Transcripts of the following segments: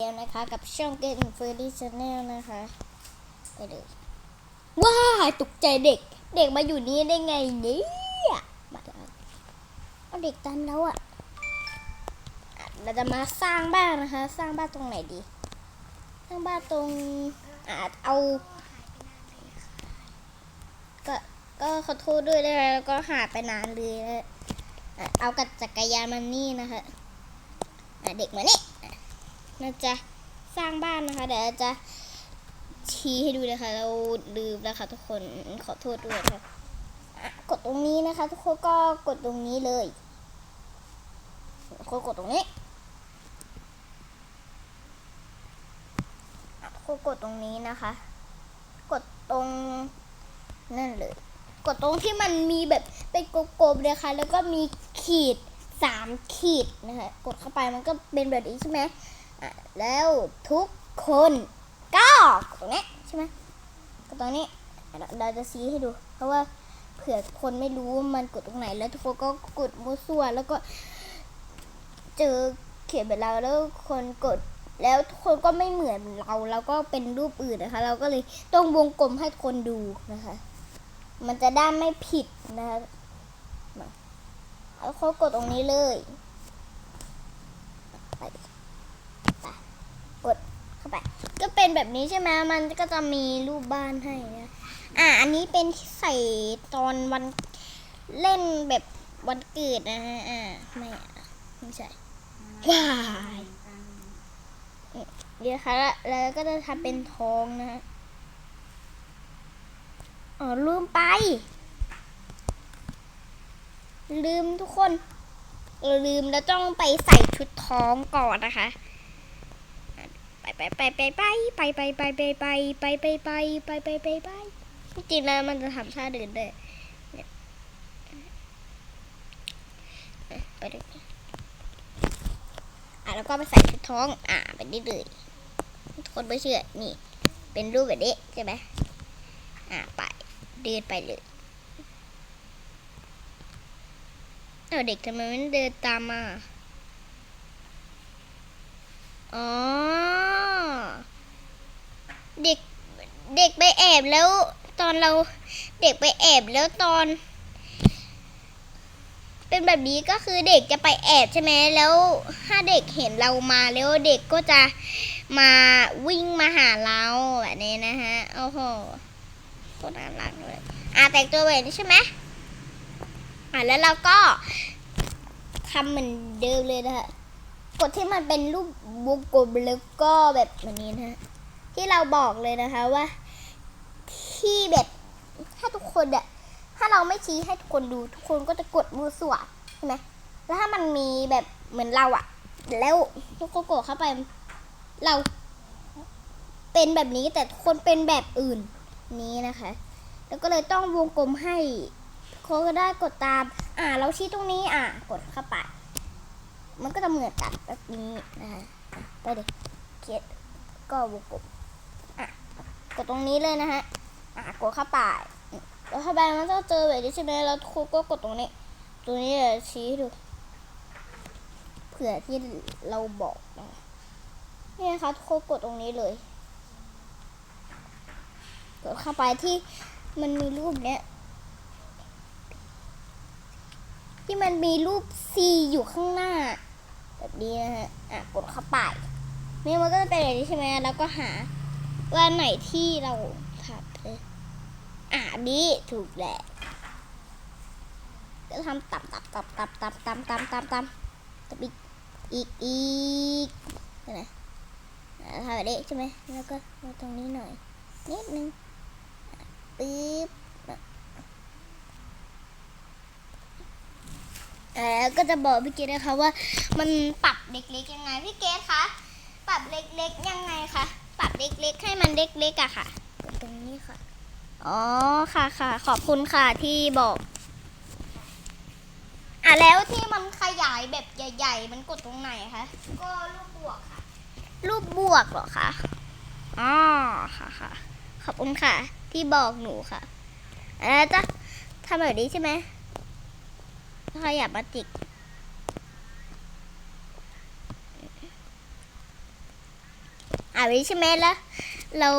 เดียวนะคะกับช่องเกมเฟอร์ดี้ชาแนลนะคะไปเลยว้าตกใจเด็ก เด็กมาอยู่นี่ได้ไงเนี่ยมาเอาเด็กตันแล้วอะเราจะมาสร้างบ้านนะคะ สร้างบ้านตรงไหนดี สร้างบ้านตรงอาจเอา ก็ก็ขอโทษด้วยนะคะแล้วก็หายไปนานเลยเอากับจักรยานมานี่นะคะอะเด็กมานี่ เราจะสร้างบ้านนะคะเดี๋ยวจะชี้ให้ดูนะคะ เราลืมแล้วค่ะทุกคนขอโทษด้วยค่ะกดตรงนี้นะคะ ทุกคนก็กดตรงนี้เลยทุกคนกดตรงนี้ทุกคนกดตรงนี้นะคะ กดตรงนั่นเลย กดตรงที่มันมีแบบเป็นกลมๆเลยค่ะ แล้วก็มีขีดสามขีดนะคะ กดเข้าไปมันก็เป็นแบบนี้ใช่ไหม แล้วทุกคนก็กดตรงนี้ใช่ไหมกดตรงนี้เราจะชี้ให้ดู เพราะว่าเผื่อคนไม่รู้ว่ามันกดตรงไหน แล้วทุกคนก็กดมั่วซั่วแล้วก็เจอเขียนแบบเราแล้วคนกดแล้วทุกคนก็ไม่เหมือนเราเราก็เป็นรูปอื่นนะคะ เราก็เลยต้องวงกลมให้คนดูนะคะ มันจะได้ไม่ผิดนะคะมาแล้วเขากดตรงนี้เลยไป เข้าไป ก็เป็นแบบนี้ใช่ไหมมันก็จะมีรูปบ้านให้นะอะอันนี้เป็นใส่ตอนวันเล่นแบบวันเกิดนะฮะอ่าไม่ไม่ใช่ว้ายเดี๋ยวค่ะแล้วแล้วก็จะทำเป็นทองนะฮะอ๋อลืมไป ลืมทุกคน เราลืมแล้วต้องไปใส่ชุดท้องก่อนนะคะ ไปไปไปไปไปไปไปไปไปไปไปไปไปไปไปไปไปจริงๆแล้วมันจะทำท่าเดินด้วยเนี่ยไปดูอะแล้วก็ไปใส่ชุดท้อง อะแบบนี้เลยคนไม่เชื่อนี่ เป็นรูปแบบนี้ใช่ไหมอะไปเดินไปเลยเอาเด็กทำไมไม่เดินตามมา อ๋อ เด็กเด็กไปแอบแล้วตอนเราเด็กไปแอบแล้วตอน เป็นแบบนี้ก็คือเด็กจะไปแอบใช่ไหมแล้วถ้าเด็กเห็นเรามาแล้วเด็กก็จะมาวิ่งมาหาเราแบบนี้นะฮะโอ้โหโคตรน่ารักเลยอะแต่งตัวแบบนี้ใช่ไหมอะแล้วเราก็ทำเหมือนเดิมเลยนะฮะกดที่มันเป็นรูปวงกลมแล้วก็แบบแบบนี้นะฮะ ที่เราบอกเลยนะคะว่าที่แบบถ้าทุกคนอะถ้าเราไม่ชี้ให้ทุกคนดู ทุกคนก็จะกดมือสวดใช่ไหมแล้วถ้ามันมีแบบเหมือนเราอะแล้วทุกคนกดเข้าไป เราเป็นแบบนี้แต่คนเป็นแบบอื่นนี้นะคะ แล้วก็เลยต้องวงกลมให้ทุกคนก็ได้กดตาม อ่า เราชี้ตรงนี้อะกดเข้าไป มันก็จะเหมือนกันแบบนี้นะคะไปเดิเขียนก็วงกลม กดตรงนี้เลยนะฮะอะกดเข้าไปแล้วเข้าไปมันก็เจอแบบนี้ใช่ไหมแล้วครูก็กดตรงนี้ตรงนี้เดี๋ยวชี้ดูเผื่อที่เราบอกนะนี่นะคะทุกคกดตรงนี้เลยกดเข้าไปที่มันมีรูปเนี้ยที่มันมีรูป C อยู่ข้างหน้า แบบนี้นะฮะ อะ กดเข้าไปนี่มันก็จะเป็นแบบนี้ใช่ไหมแล้วก็หา ว่าไหนที่เราทำเลยอะนี่ถูกแหละก็ทำตับตับตับตับตับตับตับตับตับตับอีกอีกอีกนะทำแบบนี้ใช่ไหมแล้วก็มาตรงนี้หน่อย นิดนึงปึ๊บเออก็จะบอกพี่เกดนะคะว่ามันปรับเล็กๆยังไงพี่เกดคะปรับเล็กๆยังไงคะ ปรับเล็กๆ ให้มันเล็กๆอะค่ะกดตรงนี้ค่ะ อ๋อ ค่ะค่ะ ขอบคุณค่ะที่บอก อะแล้วที่มันขยายแบบใหญ่ ๆ มันกดตรงไหนคะ ก็รูปบวกค่ะ รูปบวกเหรอคะ อ๋อ ค่ะค่ะ ขอบคุณค่ะ ที่บอกหนูค่ะแล้วจะทำแบบนี้ใช่ไหมขยับมาจิก อ่าไว้ใช่ไหมแล้วเรา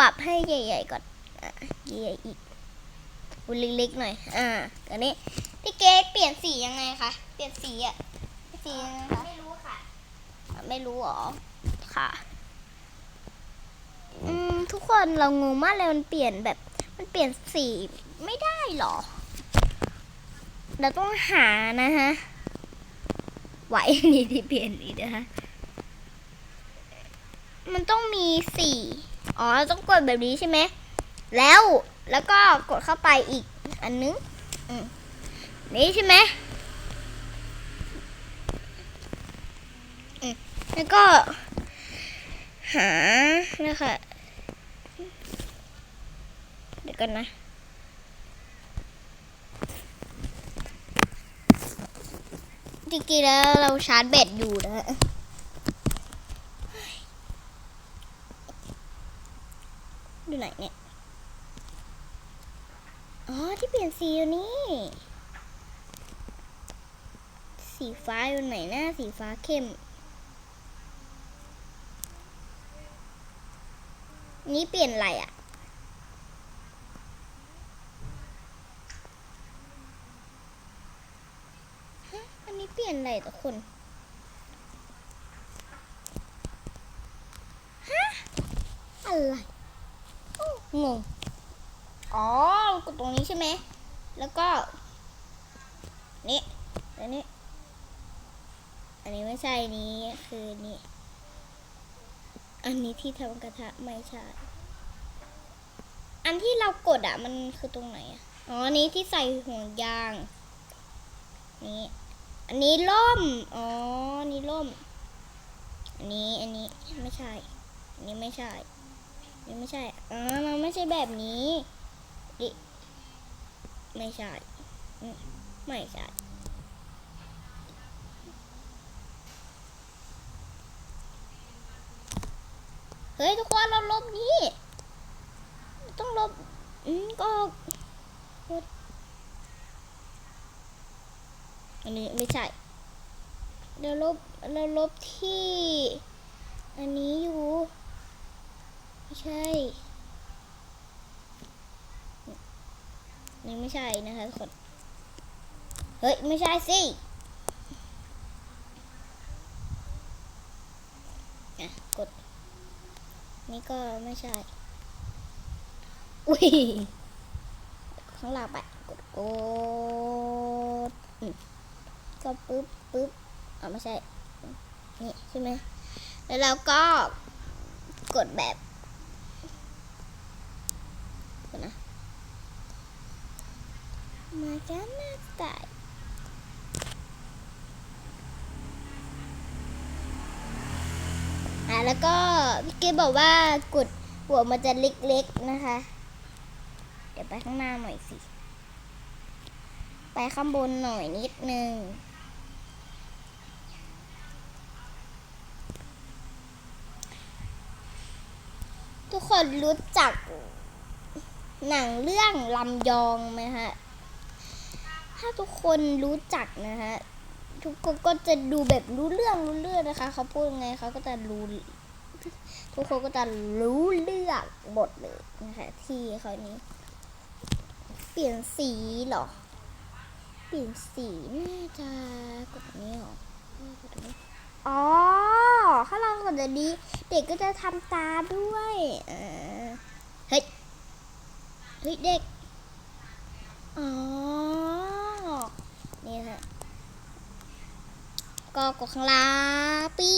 ปรับให้ใหญ่ ๆก่อนอะใหญ่ๆอีกอุยเล็กๆหน่อย อ่าอันนี้พี่เกดเปลี่ยนสียังไงคะ เปลี่ยนสีอะสียังไงคะ ไม่รู้ค่ะอะ ไม่รู้หรอ ค่ะ อืมทุกคนเรางงมากเลยมันเปลี่ยนแบบ มันเปลี่ยนสีไม่ได้หรอ เราต้องหานะฮะ ไหวนี่ที่เปลี่ยนอีกนะคะ มันต้องมีสี่อ๋อต้องกดแบบนี้ใช่ไหมแล้วแล้วก็กดเข้าไปอีกอันนึงนี่ใช่ไหมอืมแล้วก็ หานะคะเดี๋ยวกันนะจริงๆแล้วเราชาร์จแบตอยู่นะ ดูไหนเนี่ย อ๋อ ที่เปลี่ยนสีอยู่นี่ สีฟ้าอยู่ไหนนะสีฟ้าเข้ม นี่เปลี่ยนอะไรอะ่ะฮะอันนี้เปลี่ยนอะไรต่อคนฮะอะไร งงอ๋อกดตรงนี้ใช่ไหม แล้วก็ นี่อันนี้ อันนี้ไม่ใช่นี้คือนี่ อันนี้ที่ทำกระทะไม่ใช่ อันที่เรากดอะ มันคือตรงไหนอะ อ๋ออันนี้ที่ใส่ห่วงยาง นี่ อันนี้ล่ม อ๋อนนี้ล่ม อันนี้ อันนี้ไม่ใช่ อันนี้ไม่ใช่ อันนี้ไม่ใช่ อ๋อมันไม่ใช่แบบนี้ดิไม่ใช่ ไม่ใช่เฮ้ยทุกคนเราลบนี้ ต้องลบอืมก็อันนี้ไม่ใช่เราลบเราลบที่ อันนี้อยู่ ไม่ใช่ นี่ไม่ใช่นะคะทุกคน เฮ้ย ไม่ใช่สิอะกด นี่ก็ไม่ใช่ อุ้ย ข้างล่างไป กดกดอืมก็ปึ๊บปึ๊บอ๋อไม่ใช่ นี่ใช่ไหม แล้วเราก็กดแบบนะ มันหน้าตายอะแล้วก็พี่เกดบอกว่ากดหัวมันจะเล็กๆนะคะ เดี๋ยวไปข้างหน้าหน่อยสิ ไปข้างบนหน่อยนิดนึงทุกคนรู้จักหนังเรื่องลำยองไหมฮะ ถ้าทุกคนรู้จักนะฮะทุกคนก็จะดูแบบรู้เรื่องรู้เรื่องนะคะ เขาพูดยังไงเขาก็จะรู้ ทุกคนก็จะรู้เรื่องหมดเลยนะคะที่เขานี้ เปลี่ยนสีหรอ เปลี่ยนสีน่าจะกดนี้หรออ๋อถ้าเรากดอันนี้ เด็กก็จะทำตาด้วยเฮ้ยเฮ้ยเด็กอ๋อ นี่ฮะก็กดข้างล่างปี๊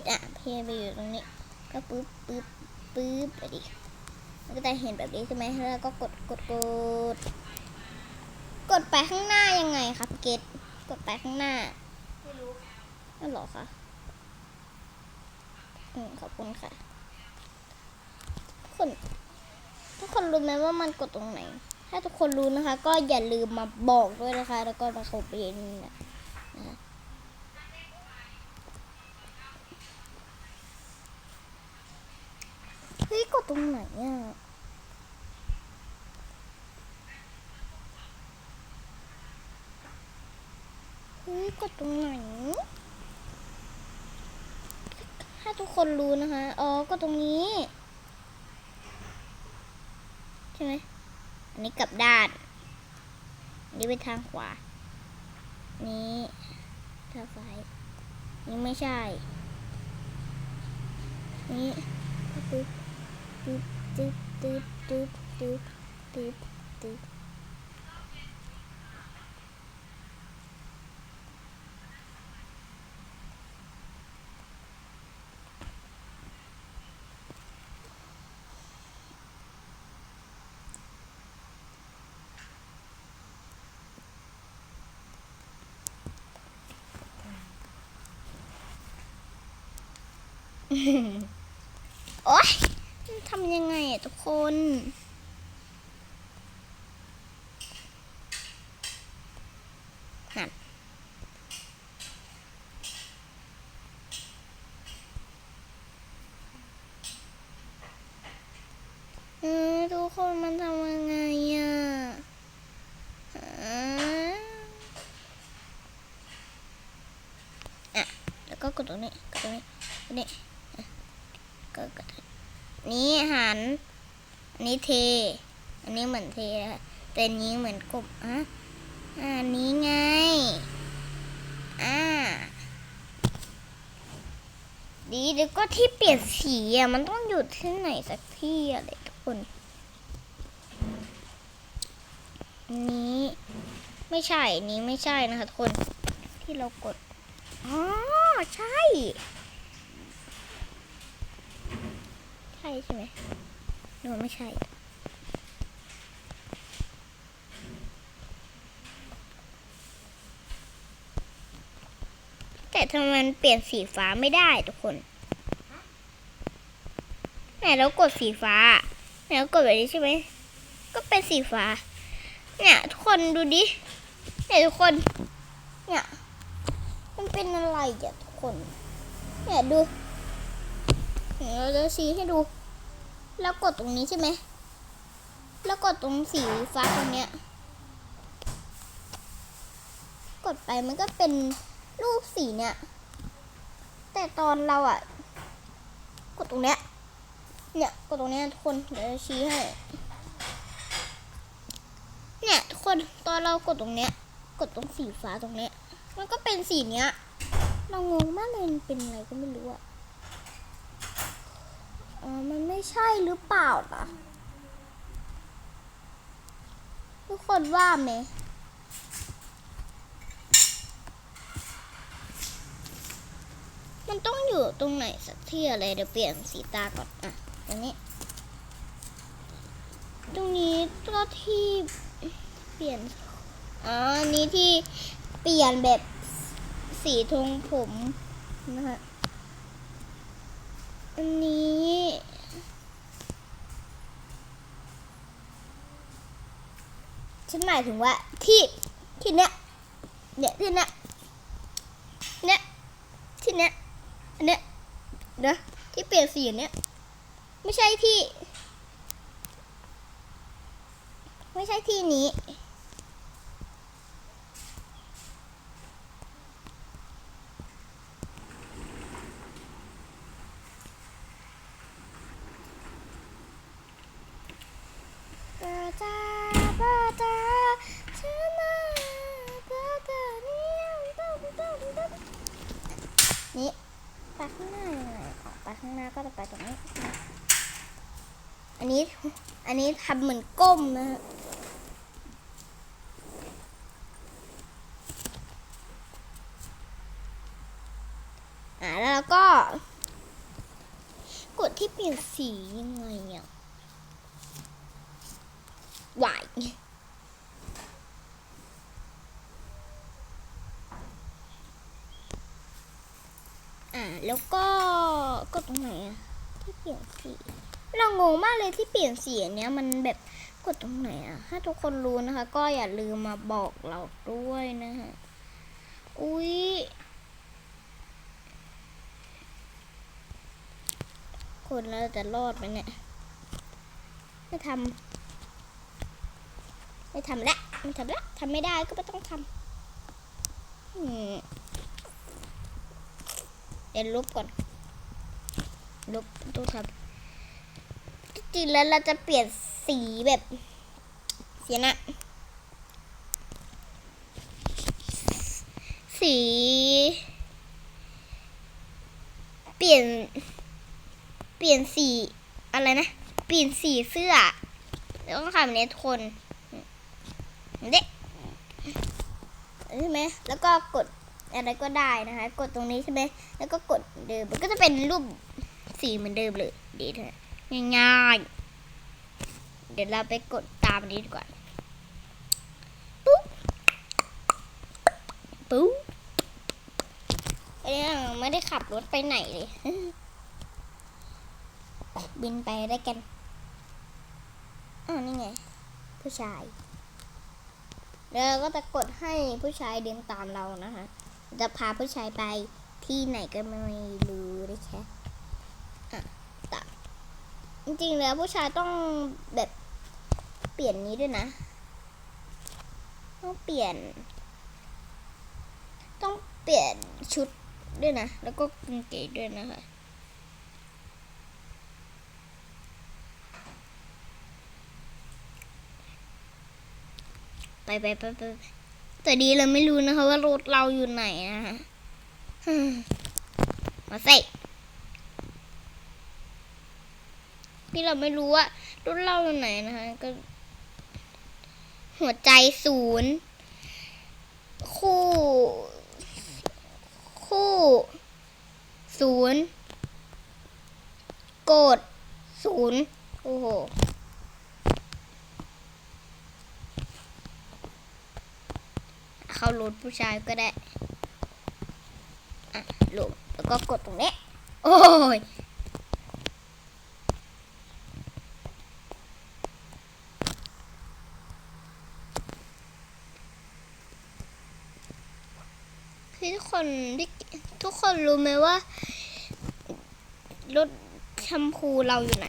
ดอะเพลไปอยู่ตรงนี้ ก็ปึ๊บปึ๊บปึ๊บไปดิมันก็จะเห็นแบบนี้ใช่ไหมแล้วก็กดกดกด กดไปข้างหน้ายังไงคะพี่เกตกดไปข้างหน้าไม่รู้นั่นหรอคะอืมขอบคุณค่ะ ทุกคน ทุกคนรู้ไหมว่ามันกดตรงไหน ถ้าทุกคนรู้นะคะ ก็อย่าลืมมาบอกด้วยนะคะ แล้วก็มาคอมเมนต์นะนะคะเฮ้ยกดตรงไหนอะเฮ้ยกดตรงไหน ถ้าทุกคนรู้นะคะ อ๋อ ก็ตรงนี้ ใช่ไหม นนี้กลับด้าน นี่ไปทางขวา นี้ทางซ้ายนี่ไม่ใช่ นี่ตึ๊บตึ๊บตึ๊บตึ๊บตึ๊บตึ๊บตึ๊บ โอ๊ยทำยังไงอะทุกคน นั่น เออทุกคนมันทำยังไงอะอ่าอะแล้วก็กดตรงนี้ กดตรงนี้ กดนี่อะก็กดตรงนี้ นี่หัน อันนี้เท อันนี้เหมือนเทแต่นี้เหมือนกบอะอะอันนี้ไง อ่า ดีเดี๋ยวก็ที่เปลี่ยนสีอะ มันต้องอยู่ที่ไหนสักที่อะไรทุกคน นี้ไม่ใช่ นี้ไม่ใช่นะคะทุกคน ที่เรากด อ๋อ ใช่ ใช่ใช่ไหมหรือว่าไม่ใช่แต่ทำไมมันเปลี่ยนสีฟ้าไม่ได้ทุกคนไหนเรากดสีฟ้าไหนเรากดแบบนี้ใช่ไหม ก็เป็นสีฟ้า เนี่ย ทุกคนดูดิเนี่ยทุกคน เนี่ย มันเป็นอะไรอะทุกคน เนี่ยดูเดี๋ยวเราจะชี้ให้ดู แล้วกดตรงนี้ใช่ไหม แล้วกดตรงสีฟ้าตรงเนี้ย กดไปมันก็เป็นรูปสีเนี่ยแต่ตอนเราอะกดตรงเนี้ย เนี่ยกดตรงเนี้ยทุกคนเดี๋ยวจะชี้ให้ เนี่ยทุกคนตอนเรากดตรงเนี้ย กดตรงสีฟ้าตรงเนี้ย มันก็เป็นสีเนี้ย เรางงมากเลยมันเป็นอะไรก็ไม่รู้อะ อ๋อ มันไม่ใช่หรือเปล่านะทุกคนว่าไหมมันต้องอยู่ตรงไหนสักที่อะไรเดี๋ยวเปลี่ยนสีตาก่อนอะตรงนี้ ตรงนี้ก็ที่เปลี่ยนอ๋ออันนี้ที่เปลี่ยนแบบสีทงผมนะคะ อันนี้ฉันหมายถึงว่าที่ที่เนี้ยเนี่ยที่เนี้ยเนี่ยที่เนี้ยอันเนี้ยเดี๋ยวที่เปลี่ยนสีเนี้ยไม่ใช่ที่ ไม่ใช่ที่นี้ บาจาบาจาชนะบาจาเนี่ยต้มต้มต้มนี่ไปข้างหน้ายังไงออกไปข้างหน้าก็จะไปตรงนี้ อันนี้ อันนี้ ทำเหมือนก้มนะฮะอ่าแล้วก็ กดที่เปลี่ยนสียังไงอะไหวอ่าแล้วก็ก็ตรงไหนอะที่เปลี่ยนสี เรางงมากเลยที่เปลี่ยนสีเนี้ยมันแบบกดตรงไหนอะถ้าทุกคนรู้นะคะ ก็อย่าลืมมาบอกเราด้วยนะฮะอุ๊ยคนเราจะรอดไหมเนี่ย ไม่ทำไม่ทำละไม่ทำละทำไม่ได้ก็ไม่ต้องทำเดี๋ยวลบก่อนลบต้องทำ ริงๆแล้วเราจะเปลี่ยนสีแบบสีนะสี เปลี่ยน เปลี่ยนสีอะไรนะ เปลี่ยนสีเสื้อแล้วก็ทำเนททนเด็กใช่ไหมแล้วก็กดอะไรก็ได้นะคะ กดตรงนี้ใช่ไหมแล้วก็กดเดิมมันก็จะเป็นรูปสีเหมือนเดิมเลยดีเถอะ ง่ายๆ เดี๋ยวเราไปกดตามนี้ดีกว่าปุ๊บปุ๊บไอ้เนี่ยไม่ได้ขับรถไปไหนเลย บินไปได้กันอ้าวนี่ไง ผู้ชายเราก็จะกดให้ผู้ชายเดินตามเรานะคะ จะพาผู้ชายไปที่ไหนก็ไม่รู้ได้แค่อะตะ จริงๆแล้วผู้ชายต้องแบบเปลี่ยนนี้ด้วยนะ ต้องเปลี่ยน ต้องเปลี่ยนชุดด้วยนะ แล้วก็กางเกงด้วยนะคะไปไปไปไปแต่ดีเราไม่รู้นะคะว่ารถเราอยู่ไหนนะคะมมาสิ ที่เราไม่รู้ว่ารถเราไหนนะคะ ก็ หัวใจศูนย์คู่ คู่ศูนย์โกดศูนย์โอ้โหเข้ารถผู้ชายก็ได้ อะลงแล้วก็กดตรงนี้ โอ้ย คนทุกคนรู้ไหมว่ารถแชมพูเราอยู่ไหน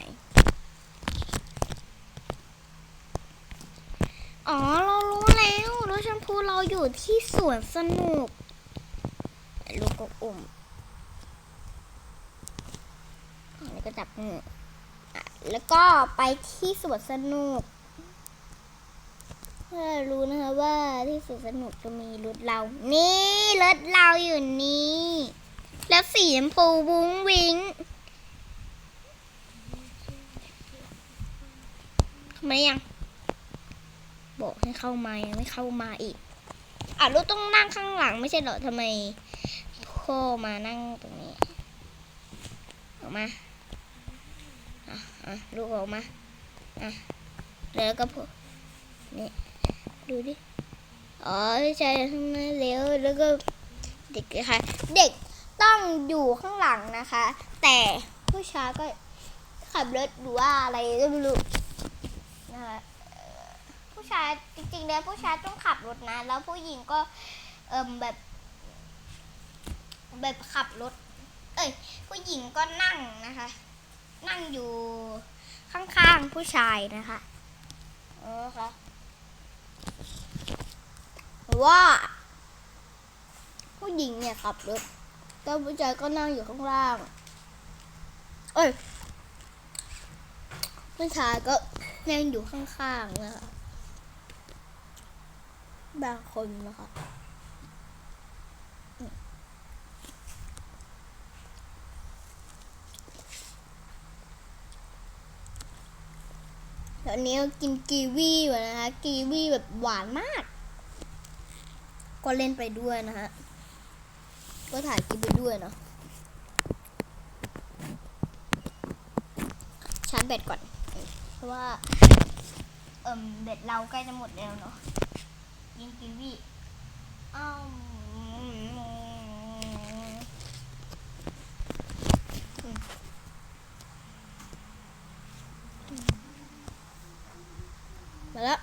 อ๋อ เรารู้แล้วรถแชมพูเราอยู่ที่สวนสนุกลูกก็อุ่มอันนี้ก็จับมืออะแล้วก็ไปที่สวนสนุก เพื่อรู้นะคะว่าที่สวนสนุกจะมีรถเรา นี่รถเราอยู่นี่ แล้วสีชมพูวุ้งวิ้งทำไมยัง บอกให้เข้ามายังไม่เข้ามาอีกอะลูกต้องนั่งข้างหลังไม่ใช่เหรอทำไมพ่อมานั่งตรงนี้ ออกมาอะอะลูกออกมาอะแล้วก็พูนี่ ดูดิ อ๋อใช่ข้างหน้าเร็วแล้วก็เด็กนะคะเด็กต้องอยู่ข้างหลังนะคะ แต่ผู้ชายก็ขับรถหรือว่าอะไรก็ไม่รู้นะคะผู้ชายจริงๆแล้วผู้ชายต้องขับรถนะ แล้วผู้หญิงก็เอิมแบบ แบบขับรถ เอ้ย ผู้หญิงก็นั่งนะคะ นั่งอยู่ข้างๆผู้ชายนะคะ เออค่ะ ว่า ผู้หญิงเนี่ยขับรถแล้วผู้ชายก็นั่งอยู่ข้างล่าง เอ้ย ผู้ชายก็นั่งอยู่ข้างๆนะคะ บางคนนะคะตอนนี้กินกีวีอยู่นะคะ กีวีแบบหวานมาก ก็เล่นไปด้วยนะฮะ ก็ถ่ายคลิปไปด้วยเนาะชาร์จแบตก่อน เพราะว่า เอ่มแบตเราใกล้จะหมดแล้วเนาะยิงกีวีอ้าวมาแล้ว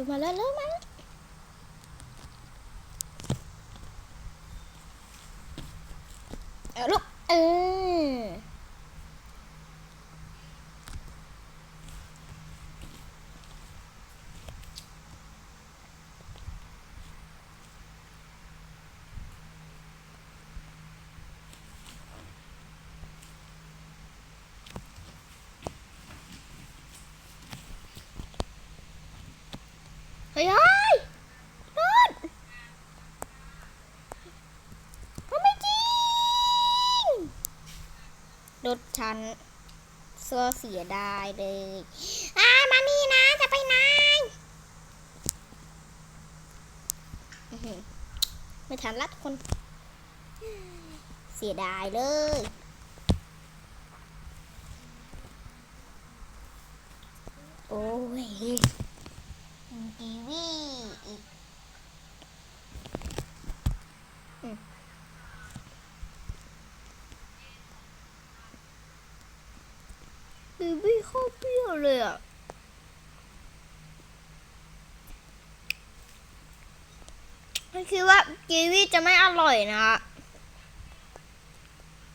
เริ่มมาแล้วเริ่มมาแล้วเอาลูกเออ นเสื้อเสียดายเลยอ่ามานี่นะ จะไปไหนไม่ทันละทุกคน เสียดายเลยโอ้ยกีวีอีก อืมกีวีเข้าเปรี้ยวเลยอะไม่คิดว่ากีวีจะไม่อร่อยนะ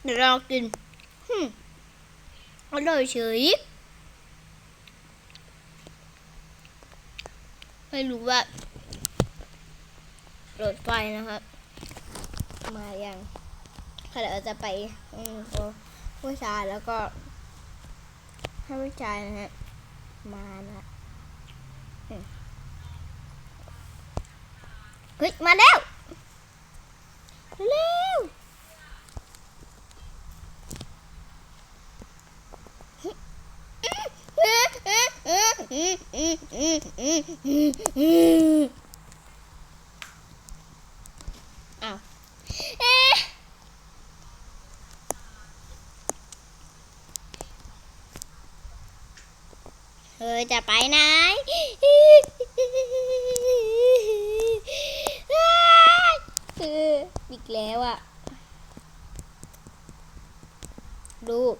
เดี๋ยวเรากินฮึอร่อยเฉยไม่รู้ว่ารถไฟนะครับ มาอยังค่ะเดี๋ยวเราจะไปอืมตัวผู้ชาแล้วก็ ให้ผู้ชายนะฮะ มานะเฮ้ย มาแล้ว เร็วอ้าวเอ๊ะ เธอจะไปไหนเอออีกแล้วอะ ลูก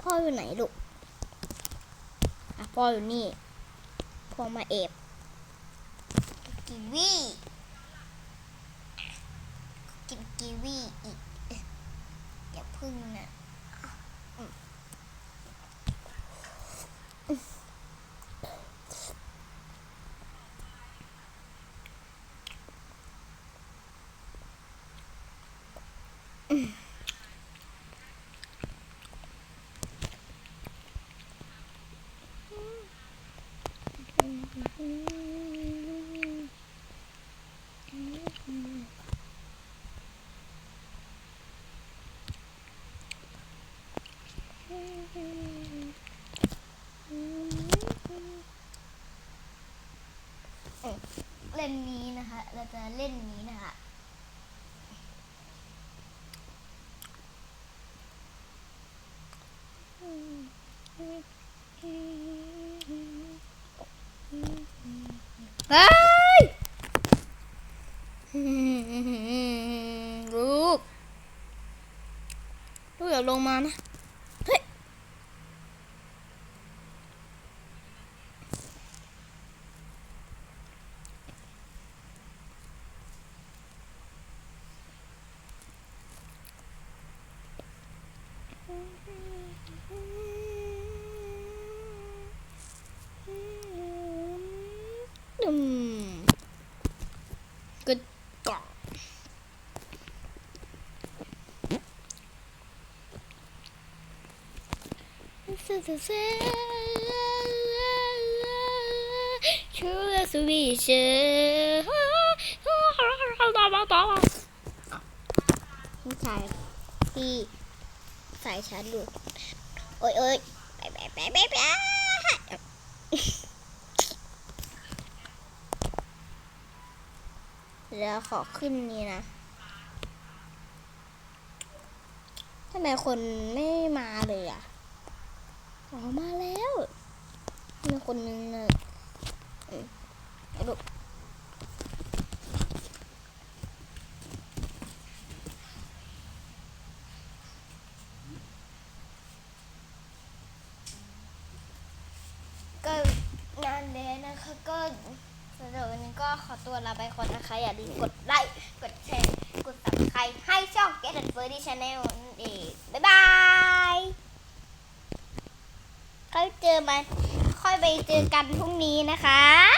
พ่ออยู่ไหนลูก อะ พ่ออยู่นี่ พ่อมาเอบกีวีกินกีวีอีกอย่าพึ่งนะอืมเล่นนี้นะคะ เรา จะเล่นนี้นะคะอ้าย ลูก ลูกอย่าลงมานะ เฮ้ย อืมกึดกล่อง ชูสุวิเชผู้ชายที่ใส่ฉันดูโอ้ยโอ้ยไปไปไปไปไปแล้วขอขึ้นนี่นะทำไมคนไม่มาเลยอะ อ๋อมาแล้วมีคนนึงนะเอ้ยเอาดูกงานเดย์นะคะก็สำหรับวันนี้ก็ขอตัวลาไปก่อนนะคะ อย่าลืมกดไลค์ กดแชร์ กด subscribe ให้ช่อง Get and Furry Channel นั่นเองบ๊ายบายค่อยเจอมาค่อยไปเจอ กันพรุ่งนี้นะคะ